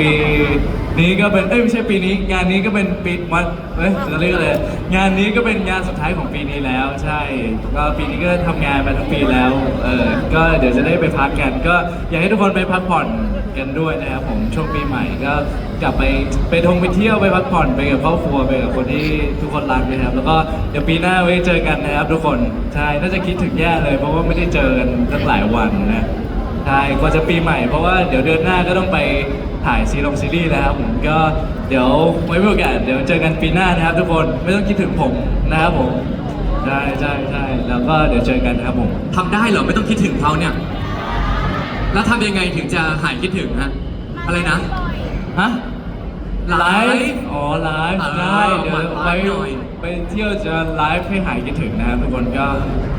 ปีนี้ก็เป็นเอ้ยไม่ใช่ปีนี้ งานนี้ก็เป็นปีวันเอ้ยจะเรียกอะไรงานนี้ก็เป็นงานสุดท้ายของปีนี้แล้ว ใช่ก็ปีนี้ก็ทำงานมาทั้งปีแล้วเออก็เดี๋ยวจะได้ไปพักกัน ก็อยากให้ทุกคนไปพักผ่อนกันด้วยนะครับผมช่วงปีใหม่ก็กลับไปไปท่องไปเที่ยวไปพักผ่อนไปกับครอบครัวไปกับคนที่ทุกคนรักนะครับ แล้วก็เดี๋ยวปีหน้าไว้เจอกันนะครับทุกคนใช่น่าจะคิดถึงแย่เลย เพราะว่าไม่ได้เจอกันตั้งหลายวันนะ ใช่กว่าจะปีใหม่เพราะว่าเดี๋ยวเดือนหน้าก็ต้องไปถ่ายซีรีส์ซีรีส์แล้วครับผมก็เดี๋ยวไว้มีโอกาสเดี๋ยวเจอกันปีหน้านะครับ ทุกคนไม่ต้องคิดถึงผมนะครับผมใช่ใช่ใช่แล้วก็เดี๋ยวเจอกันนะครับผมทำได้เหรอไม่ต้องคิดถึงเขาเนี่ย แล้วทำยังไงถึงจะหายคิดถึงฮะอะไรนะฮะไลฟ์อ๋อไลฟ์เออได้เดี๋ยวมาไลไว้ฟ์หน่อย ไปเที่ยวจะไลฟ์ให้หายคิดถึงนะครับทุกคนก็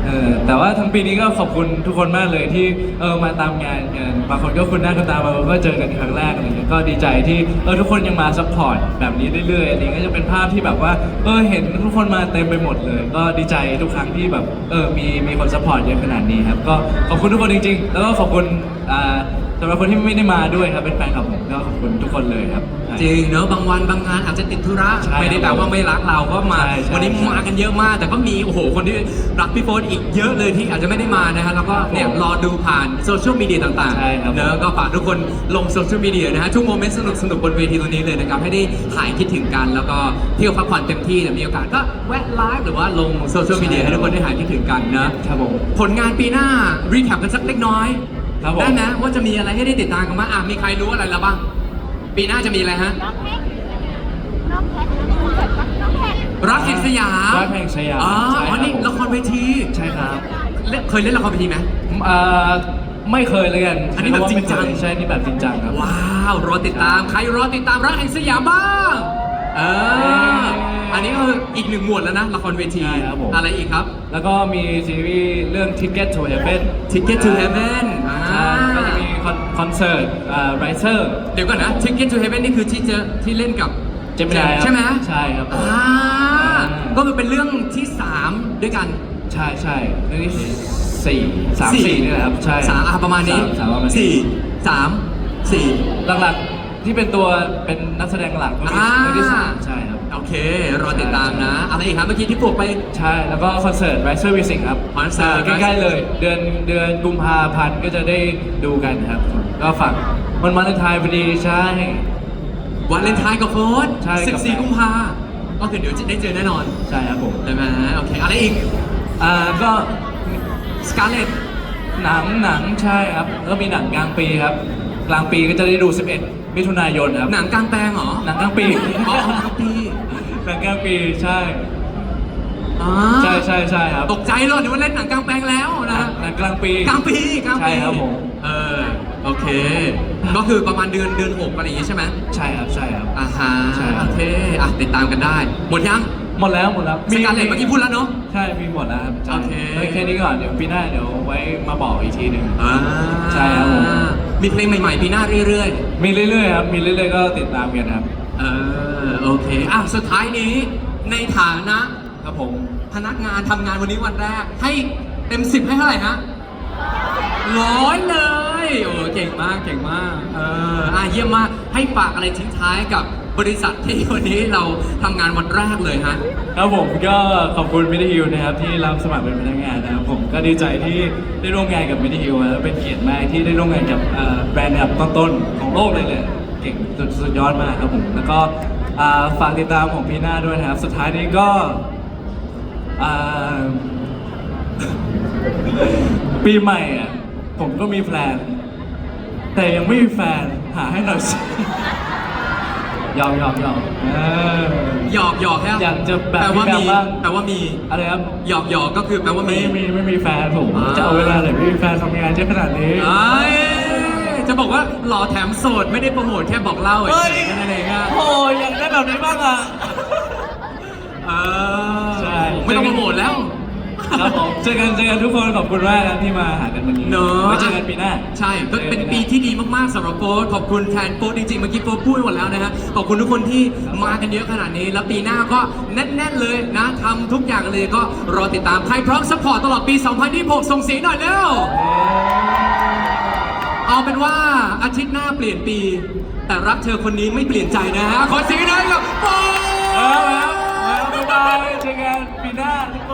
เออแต่ว่าทั้งปีนี้ก็ขอบคุณทุกคนมากเลยที่เออมาตามงานกันบางคนก็คุณหน้าคุณตาบางคนก็เจอกันครั้งแรกอะไรเงี้ยก็ดีใจที่เออทุกคนยังมาซัพพอร์ตแบบนี้เรื่อยๆอันนี้ก็จะเป็นภาพที่แบบว่าเออเห็นทุกคนมาเต็มไปหมดเลย ก็ดีใจทุกครั้งที่แบบเออมีมีคนซัพพอร์ตเยอะขนาดนี้ครับก็ขอบคุณทุกคนจริง ๆ แล้วก็ขอบคุณอ่า สำหรับคนที่ไม่ได้มาด้วยครับเป็นแฟนคลับผมก็ขอบคุณทุกคนเลยครับ จริงเนอะบางวันบางงานอาจจะติดธุระใช่ไม่ได้แปลว่าไม่รักเราก็มา ใช่ใช่วันนี้ใช่มากันเยอะมาก แต่ก็มีโอ้โหคนที่รักพี่โฟนอีกเยอะเลยที่อาจจะไม่ได้มานะฮะแล้วก็เนี่ยครับผมรอดูผ่านโซเชียลมีเดียต่างใช่ครับ ๆเนอะก็ฝากทุกคนลงโซเชียลมีเดียนะฮะทุกโมเมนต์สนุกสนุกๆบนเวทีตรงนี้เลยนะครับให้ได้หายคิดถึงกันแล้วก็เที่ยวพักผ่อนเต็มที่แต่มีโอกาสก็แวะไลฟ์หรือว่าลงโซเชียลมีเดียให้ทุกคนได้หายคิดถึงกันนะ ครับผม ผลงานปีหน้า รีแคปกันสักเล็กน้อย ครับผม ได้ไหมว่าจะมีอะไรให้ได้ติดตามกันบ้างอะมีใครรู้อะไรแล้วบ้าง ปีหน้าจะมีอะไรฮะ น้องแพทน้องแพทน้องแพทรักแห่งสยามรักแห่งสยามอ๋อใช่ครับอ๋อนี่ละครเวทีใช่ครับเล่นเคยเล่นละครเวทีไหมอ่าไม่เคยเลยกันอันนี้แบบจริงจัง ใช่นี่แบบจริงจังครับ ว้าว รอติดตาม ใครรอติดตามรักแห่งสยามบ้าง เอออันนี้ก็อีกหนึ่งหมวดแล้วนะละครเวทีใช่ครับผม อะไรอีกครับ แล้วก็มีซีรีส์เรื่อง Ticket to Heaven Ticket to Heaven อ่าใช่ก็จะมีคอนคอนเสิร์ตอ่าไรเซอร์ เดี๋ยวก่อนนะ Ticket to Heaven นี่คือที่เจะที่เล่นกับเจมินายใช่ไหมใช่ครับผม อ่าก็คือเป็นเรื่องที่3ด้วยกัน ใช่ใช่เรื่องที่สี่สามสี่นี่แหละครับใช่สามอะประมาณนี้สามสามประมาณนี้สี่สามสี่หลักๆ ที่เป็นตัวเป็นนักแสดงหลักก็มีอ่า เรื่องที่สามใช่ครับ โอเค รอติดตามนะ อะไรอีกครับเมื่อกี้ที่ปลูกไป ใช่แล้วก็คอนเสิร์ต Riser Music ครับคอนเสิร์ตาใกล้ๆเลย เดือนเดือนกุมภาพันธ์ก็จะได้ดูกันครับ ก็ฝากมันมาเลนไทน์พอดีใช่ วันเลนไทน์กับโฟร์ใช่กับ 14 กุมภาก็คือเดี๋ยวจะได้เจอแน่นอนใช่ครับผมใช่ไหมโอเค อะไรอีก อ่าก็ สกาเลตหนังหนังใช่ครับแล้วก็มีหนังกลางปีครับ กลางปีก็จะได้ดู 11 มิถุนายนครับหนังกลางแปลงเหรอหนังกลางปีอ๋อกลางปีหนังกลางปีใช่อ่าใช่ใช่ใช่ครับตกใจเลยเดี๋ยวว่าเล่นหนังกลางแปลงแล้วนะหนังกลางปีกลางปีกลางปีใช่ครับผมเออโอเค ก็คือประมาณเดือนเดือนหกอะไรอย่างงี้ใช่ไหมใช่ครับใช่ครับอ่าฮะใช่ครับโอเคอะติดตามกันได้ หมดยัง หมดแล้วหมดแล้วสการเลตเมื่อกี้พูดแล้วเนาะ ใช่ มีหมดแล้วครับใช่โอเคฮ้ยแค่นี้ก่อน เดี๋ยวปีหน้าเดี๋ยวไว้มาบอกอีกทีหนึ่งอ่าใช่ครับผมมีเพลงใหม่ๆปีหน้าเรื่อยมีเรื่อยๆครับ มีเรื่อยๆก็ติดตามกันครับ ๆ เออโอเคอะสุดท้ายนี้ในฐานะ ครับผม พนักงานทำงานวันนี้วันแรก ให้เต็มสิบให้เท่าไหร่ฮะร้อยเลยโอ้เก่งมากเก่งมากเอออะเยี่ยมมากให้ฝากอะไรทิ้งท้ายกับ บริษัทที่วันนี้เราทำงานวันแรกเลยฮะ ครับผมก็ขอบคุณมินิฮิวนะครับที่รับสมัครเป็นพนักงานนะครับผมก็ดีใจที่ได้ร่วมงานกับมินิฮิวแล้วเป็นเกียรติมากที่ได้ร่วมงานกับเอ่อแบรนด์อันดับต้นๆของโลกเลยเลยเก่งสุดสุดยอดมากครับผมแล้วก็อ่าฝากติดตามของพีหน้าด้วยนะครับ สุดท้ายนี้ก็อ่า ปีใหม่อะผมก็มีแพลน แต่ยังไม่มีแฟนหาให้หน่อยสิ ยอมยอมยอมเออ หยอกหยอกแค่อยากจะแบบแปลว่ามีมีแบบบ้างแปลว่ามีอะไรครับหยอกหยอกก็คือแปลว่าไม่มี มีไม่มีแฟนผมอ่า จะเอาเวลาไหนไม่มีแฟนทำงานเยอะขนาดนี้เอ้ยจะบอกว่าหล่อแถมโสดไม่ได้โปรโมทแค่บอกเล่าเฮ้ยเฉยๆแค่นั่นเองอะโอ้ยอยากได้แบบนี้บ้างอะ เออใช่ ไม่ต้องโปรโมทแล้ว ครับผมเจอกันเจอกันทุกคนขอบคุณมากนะที่มาหากันวันนี้เนอะไว้เจอกันปีหน้า ใช่ก็เป็นปีที่ดีมากๆสำหรับโฟร์ขอบคุณแทนโฟร์จริงๆเมื่อกี้โฟร์พูดหมดแล้วนะฮะขอบคุณทุกคนที่มากันเยอะขนาดนี้ แล้วปีหน้าก็แน่นๆเลยนะทำทุกอย่างเลยก็รอติดตามใครพร้อมสปอร์ตตลอดปี 2026 ส่งเสียงหน่อยเร็วเอาเป็นว่าอาทิตย์หน้าเปลี่ยนปี แต่รักเธอคนนี้ไม่เปลี่ยนใจนะฮะขอเสียงหน่อยกับโป๊ เออแล้วแล้วบ๊ายบายเจอกันปีหน้าทุกคน